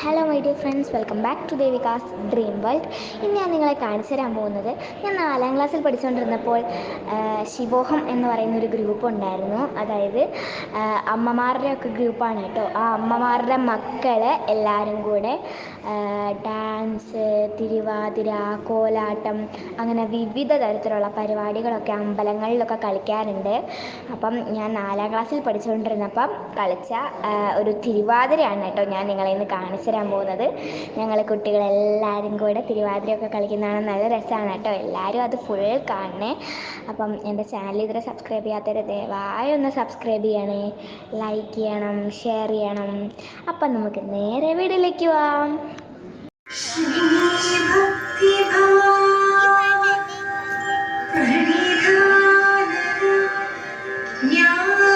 Hello my dear friends welcome back to Devika's dream world ഇന്ന് ഞാൻ നിങ്ങളെ കാണിച്ചു തരാൻ പോകുന്നത് ഞാൻ നാലാം ക്ലാസ്സിൽ പഠിച്ചുകൊണ്ടിരുന്നപ്പോൾ ശിവോഹം എന്ന് പറയുന്ന ഒരു ഗ്രൂപ്പ് ഉണ്ടായിരുന്നു. അതായത് അമ്മമാരുടെ ഒക്കെ ഗ്രൂപ്പാണ് കേട്ടോ. ആ അമ്മമാരുടെ മക്കൾ എല്ലാവരും കൂടെ ഡാൻസ് തിരുവാതിര കോലാട്ടം അങ്ങനെ വിവിധ തരത്തിലുള്ള പരിപാടികളൊക്കെ അമ്പലങ്ങളിലൊക്കെ കളിക്കാറുണ്ട്. അപ്പം ഞാൻ നാലാം ക്ലാസ്സിൽ പഠിച്ചുകൊണ്ടിരുന്നപ്പം കളിച്ച ഒരു തിരുവാതിരയാണ് കേട്ടോ ഞാൻ നിങ്ങളെ ഇന്ന് കാണിച്ചു കാണിച്ചു തരാൻ പോകുന്നത്. ഞങ്ങൾ കുട്ടികളെല്ലാവരും കൂടെ തിരുവാതിരയൊക്കെ കളിക്കുന്നതാണ് നല്ല രസമാണ് കേട്ടോ. എല്ലാവരും അത് ഫുൾ കാണണേ. അപ്പം എന്റെ ചാനൽ ഇതുവരെ സബ്സ്ക്രൈബ് ചെയ്യാത്തവരെ ദയവായി ഒന്ന് സബ്സ്ക്രൈബ് ചെയ്യണേ. ലൈക്ക് ചെയ്യണം ഷെയർ ചെയ്യണം. അപ്പം നമുക്ക് നേരെ വീട്ടിലേക്ക് പോവാം. ഞാൻ